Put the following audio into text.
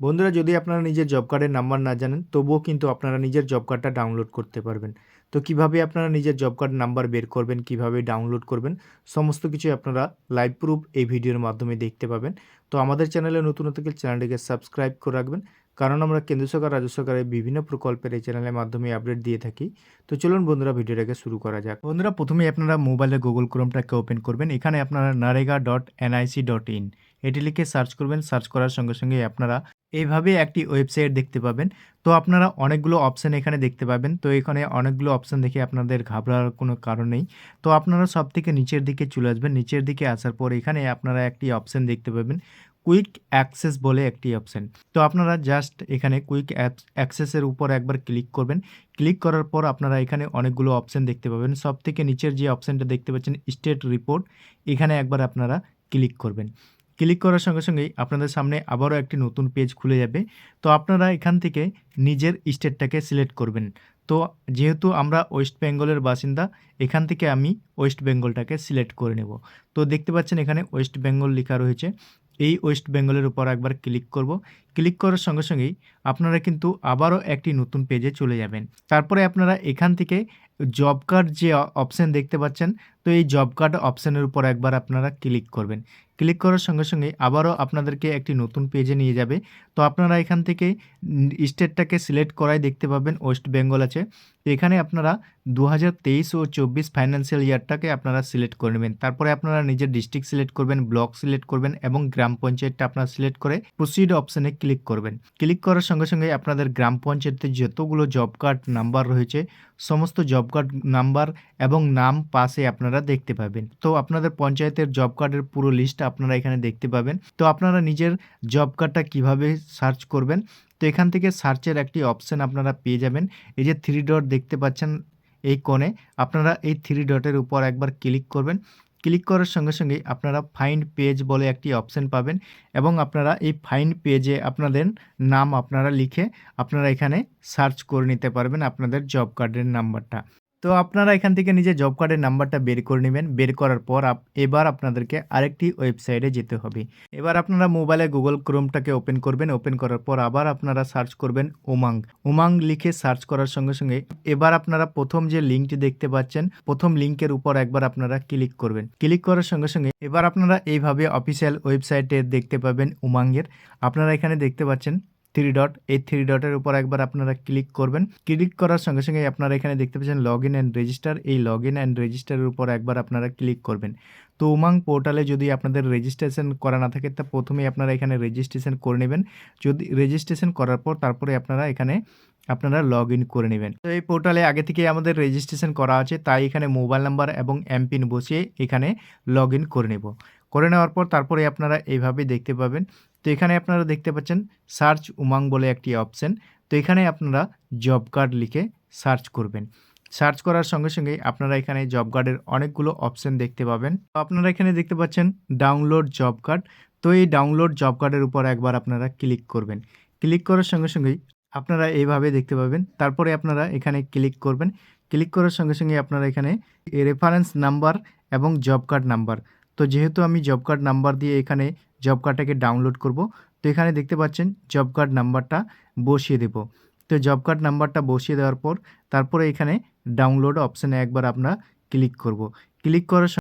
বন্ধুরা, যদি আপনারা নিজের জব কার্ডের নাম্বার না জানেন, তবুও কিন্তু আপনারা নিজের জব কার্ডটা ডাউনলোড করতে পারবেন। তো কীভাবে আপনারা নিজের জব কার্ড নাম্বার বের করবেন, কীভাবে ডাউনলোড করবেন, সমস্ত কিছু আপনারা লাইভ প্রুফ এই ভিডিওর মাধ্যমে দেখতে পাবেন। তো আমাদের চ্যানেলে নতুন থেকে চ্যানেলটিকে সাবস্ক্রাইব করে রাখবেন, কারণ আমরা কেন্দ্র সরকার, রাজ্য সরকারের বিভিন্ন প্রকল্পের এই চ্যানেলের মাধ্যমে আপডেট দিয়ে থাকি। তো চলুন বন্ধুরা, ভিডিওটাকে শুরু করা যাক। বন্ধুরা, প্রথমেই আপনারা মোবাইলে গুগল ক্রোমটাকে ওপেন করবেন। এখানে আপনারা NREGA dot NIC dot in এটি লিখে সার্চ করবেন, সার্চ করার সঙ্গে সঙ্গে আপনারা এইভাবে একটি ওয়েবসাইট দেখতে পাবেন। তো আপনারা অনেকগুলো অপশান এখানে দেখতে পাবেন। তো এখানে অনেকগুলো অপশান দেখে আপনাদের ঘাবড়ার কোনো কারণ নেই। তো আপনারা সব থেকে নিচের দিকে চলে আসবেন। নিচের দিকে আসার পর এখানে আপনারা একটি অপশান দেখতে পাবেন, কুইক অ্যাক্সেস বলে একটি অপশান। তো আপনারা জাস্ট এখানে কুইক অ্যাক্সেসের উপর একবার ক্লিক করবেন। ক্লিক করার পর আপনারা এখানে অনেকগুলো অপশান দেখতে পাবেন। সব থেকে নিচের যে অপশানটা দেখতে পাচ্ছেন, স্টেট রিপোর্ট, এখানে একবার আপনারা ক্লিক করবেন। ক্লিক করার সঙ্গে সঙ্গেই আপনাদের সামনে আবারও একটি নতুন পেজ খুলে যাবে। তো আপনারা এখান থেকে নিজের স্টেটটাকে সিলেক্ট করবেন। তো যেহেতু আমরা ওয়েস্ট বেঙ্গলের বাসিন্দা, এখান থেকে আমি ওয়েস্ট বেঙ্গলটাকে সিলেক্ট করে নেব। তো দেখতে পাচ্ছেন এখানে ওয়েস্ট বেঙ্গল লেখা রয়েছে। এই ওয়েস্ট বেঙ্গলের উপর একবার ক্লিক করব। ক্লিক করার সঙ্গে সঙ্গেই আপনারা কিন্তু আবারও একটি নতুন পেজে চলে যাবেন। তারপরে আপনারা এখান থেকে জব কার্ড যে অপশান দেখতে পাচ্ছেন তো এই জব কার্ড অপশানের উপর একবার আপনারা ক্লিক করবেন। ক্লিক করার সঙ্গে সঙ্গে আবারও আপনাদেরকে একটি নতুন পেজে নিয়ে যাবে। তো আপনারা এখান থেকে স্টেটটাকে সিলেক্ট করাই দেখতে পাবেন ওয়েস্ট বেঙ্গল আছে। তো এখানে আপনারা দু হাজার তেইশ ও চব্বিশ ফাইন্যান্সিয়াল ইয়ারটাকে আপনারা সিলেক্ট করে নেবেন। তারপরে আপনারা নিজের ডিস্ট্রিক্ট সিলেক্ট করবেন ব্লক সিলেক্ট করবেন এবং গ্রাম পঞ্চায়েতটা আপনারা সিলেক্ট করে প্রসিড অপশানে ক্লিক করবেন। ক্লিক করার সঙ্গে সঙ্গে আপনাদের গ্রাম পঞ্চায়েতের যতগুলো জব কার্ড নাম্বার রয়েছে, সমস্ত জব কার্ড নাম্বার এবং নাম পাশে আপনারা দেখতে পাবেন। তো আপনাদের পঞ্চায়েতের জব কার্ডের পুরো লিস্ট আপনারা এখানে দেখতে পাবেন। তো আপনারা নিজের জব কার্ডটা কীভাবে সার্চ করবেন? তো এখান থেকে সার্চের একটি অপশান আপনারা পেয়ে যাবেন। এই যে থ্রি ডট দেখতে পাচ্ছেন এই কোণে। আপনারা এই থ্রি ডটের উপর একবার ক্লিক করবেন। ক্লিক করার সঙ্গে সঙ্গেই আপনারা ফাইন্ড পেজ বলে একটি অপশান পাবেন এবং আপনারা এই ফাইন্ড পেজে আপনাদের নাম আপনারা লিখে আপনারা এখানে সার্চ করে নিতে পারবেন আপনাদের জব কার্ডের নাম্বারটা তো আপনারা এখান থেকে নিজের জব কার্ডের নাম্বারটা বের করে নেবেন। বের করার পর এবার আপনাদেরকে আরেকটি ওয়েবসাইটে যেতে হবে। এবার আপনারা মোবাইলে গুগল ক্রোমটাকে ওপেন করবেন। ওপেন করার পর আবার আপনারা সার্চ করবেন উমাং উমাং লিখে সার্চ করার সঙ্গে সঙ্গে এবার আপনারা প্রথম যে লিঙ্কটি দেখতে পাচ্ছেন, প্রথম লিঙ্কের উপর একবার আপনারা ক্লিক করবেন। ক্লিক করার সঙ্গে সঙ্গে এবার আপনারা এইভাবে অফিসিয়াল ওয়েবসাইটে দেখতে পাবেন উমাঙ্গের আপনারা এখানে দেখতে পাচ্ছেন থ্রি ডট এই থ্রি ডটের উপর একবার আপনারা ক্লিক করবেন। ক্লিক করার সঙ্গে সঙ্গে আপনারা এখানে দেখতে পাচ্ছেন লগ ইন অ্যান্ড রেজিস্টার এই লগ ইন অ্যান্ড রেজিস্টারের উপর একবার আপনারা ক্লিক করবেন। তো উমাং পোর্টালে যদি আপনাদের রেজিস্ট্রেশন করা না থাকে, তা প্রথমেই আপনারা এখানে রেজিস্ট্রেশন করে নেবেন। যদি রেজিস্ট্রেশন করার পর তারপরে আপনারা এখানে আপনারা লগ ইন করে নেবেন। তো এই পোর্টালে আগে থেকে আমাদের রেজিস্ট্রেশন করা আছে, তাই এখানে মোবাইল নাম্বার এবং এমপিন বসিয়ে এখানে লগ ইন করে নেব। করে নেওয়ার পর তারপরে আপনারা এইভাবে দেখতে পাবেন তো এখানে আপনারা দেখতে পাচ্ছেন সার্চ উমাং বলে একটি অপশন। তো এখানে আপনারা জব কার্ড লিখে সার্চ করবেন। সার্চ করার সঙ্গে সঙ্গে আপনারা এখানে জব কার্ডের অনেকগুলো অপশন দেখতে পাবেন। তো আপনারা এখানে দেখতে পাচ্ছেন ডাউনলোড জব কার্ড। তো এই ডাউনলোড জব কার্ডের উপর একবার আপনারা ক্লিক করবেন। ক্লিক করার সঙ্গে সঙ্গেই আপনারা এইভাবে দেখতে পাবেন। তারপরে আপনারা এখানে ক্লিক করবেন। ক্লিক করার সঙ্গে সঙ্গে আপনারা এখানে রেফারেন্স নাম্বার এবং জব কার্ড নাম্বার তো যেহেতু আমি জব কার্ড নাম্বার দিয়ে এখানে জব কার্ডটাকে ডাউনলোড করব। তো এখানে দেখতে পাচ্ছেন জব কার্ড নাম্বারটা বসিয়ে দেব। তো জব কার্ড নাম্বারটা বসিয়ে দেওয়ার পর তারপরে এখানে ডাউনলোড অপশানে একবার আপনারা ক্লিক করব। ক্লিক করার